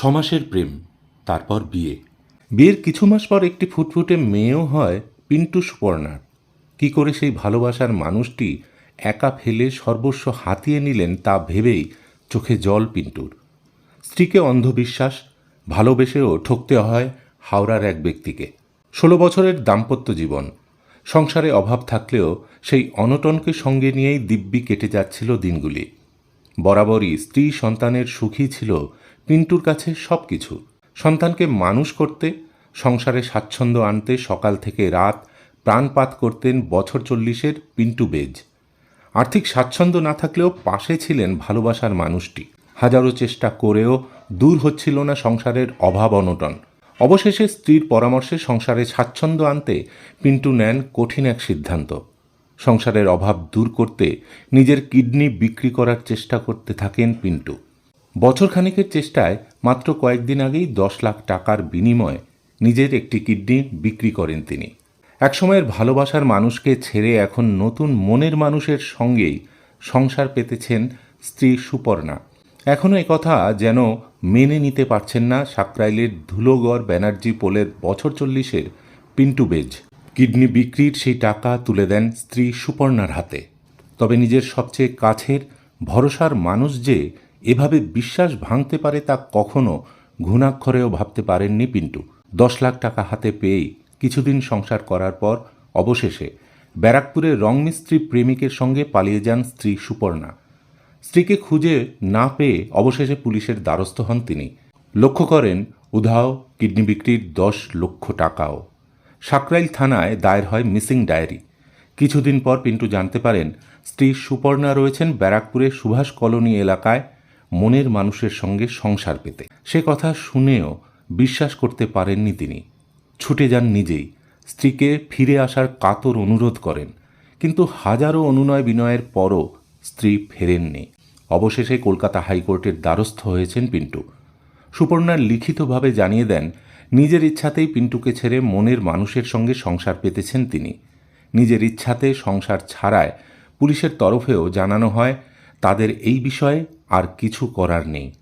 ছমাসের প্রেম, তারপর বিয়ে। বিয়ের কিছু মাস পর একটি ফুটফুটে মেয়েও হয় পিন্টু সুপর্ণার। কি করে সেই ভালোবাসার মানুষটি একা ফেলে সর্বস্ব হাতিয়ে নিলেন তা ভেবেই চোখে জল পিন্টুর। স্ত্রীকে অন্ধবিশ্বাস, ভালোবেসেও ঠকতে হয় হাওড়ার এক ব্যক্তিকে। ষোলো বছরের দাম্পত্য জীবন। সংসারে অভাব থাকলেও সেই অনটনকে সঙ্গে নিয়েই দিব্যি কেটে যাচ্ছিল দিনগুলি। বরাবরই স্ত্রী সন্তানের সুখী ছিল পিন্টুর কাছে সব কিছু সন্তানকে মানুষ করতে, সংসারে স্বাচ্ছন্দ্য আনতে সকাল থেকে রাত প্রাণপাত করতেন বছর চল্লিশের পিন্টু বেজ। আর্থিক স্বাচ্ছন্দ্য না থাকলেও পাশে ছিলেন ভালোবাসার মানুষটি। হাজারো চেষ্টা করেও দূর হচ্ছিল না সংসারের অভাব অনটন। অবশেষে স্ত্রীর পরামর্শে সংসারে স্বাচ্ছন্দ্য আনতে পিন্টু নেন কঠিন এক সিদ্ধান্ত। সংসারের অভাব দূর করতে নিজের কিডনি বিক্রি করার চেষ্টা করতে থাকেন পিন্টু। বছরখানেকের চেষ্টায় মাত্র কয়েকদিন আগেই দশ লাখ টাকার বিনিময়ে নিজের একটি কিডনি বিক্রি করেন তিনি। একসময়ের ভালোবাসার মানুষকে ছেড়ে এখন নতুন মনের মানুষের সঙ্গেই সংসার পেতেছেন স্ত্রী সুপর্ণা। এখনও কথা যেন মেনে নিতে পারছেন না সাকরাইলের ধুলোগড় ব্যানার্জি পোলের বছর চল্লিশের পিন্টু বেজ। কিডনি বিক্রির সেই টাকা তুলে দেন স্ত্রী সুপর্ণার হাতে। তবে নিজের সবচেয়ে কাছের, ভরসার মানুষ যে এভাবে বিশ্বাস ভাঙতে পারে তা কখনো ঘুণাক্ষরেও ভাবতে পারেননি পিন্টু। দশ লাখ টাকা হাতে পেয়েই কিছুদিন সংসার করার পর অবশেষে ব্যারাকপুরের রংমিস্ত্রি প্রেমিকের সঙ্গে পালিয়ে যান স্ত্রী সুপর্ণা। স্ত্রীকে খুঁজে না পেয়ে অবশেষে পুলিশের দ্বারস্থ হন তিনি। লক্ষ্য করেন, উধাও কিডনি বিক্রির দশ লক্ষ টাকাও। সাকরাইল থানায় দায়ের হয় মিসিং ডায়েরি। কিছুদিন পর পিন্টু জানতে পারেন, স্ত্রী সুপর্ণা রয়েছেন ব্যারাকপুরের সুভাষ কলোনি এলাকায় মনের মানুষের সঙ্গে সংসার পেতে। সে কথা শুনেও বিশ্বাস করতে পারেননি তিনি। ছুটে যান নিজেই। স্ত্রীকে ফিরে আসার কাতর অনুরোধ করেন। কিন্তু হাজারো অনুনয় বিনয়ের পরও স্ত্রী ফেরেননি। অবশেষে কলকাতা হাইকোর্টের দ্বারস্থ হয়েছেন পিন্টু। সুপর্ণার লিখিতভাবে জানিয়ে দেন, নিজের ইচ্ছাতেই পিন্টুকে ছেড়ে মনের মানুষের সঙ্গে সংসার পেতেছেন তিনি। নিজের ইচ্ছাতে সংসার ছাড়ায় পুলিশের তরফেও জানানো হয় তাদের এই বিষয়ে আর কিছু করার নেই।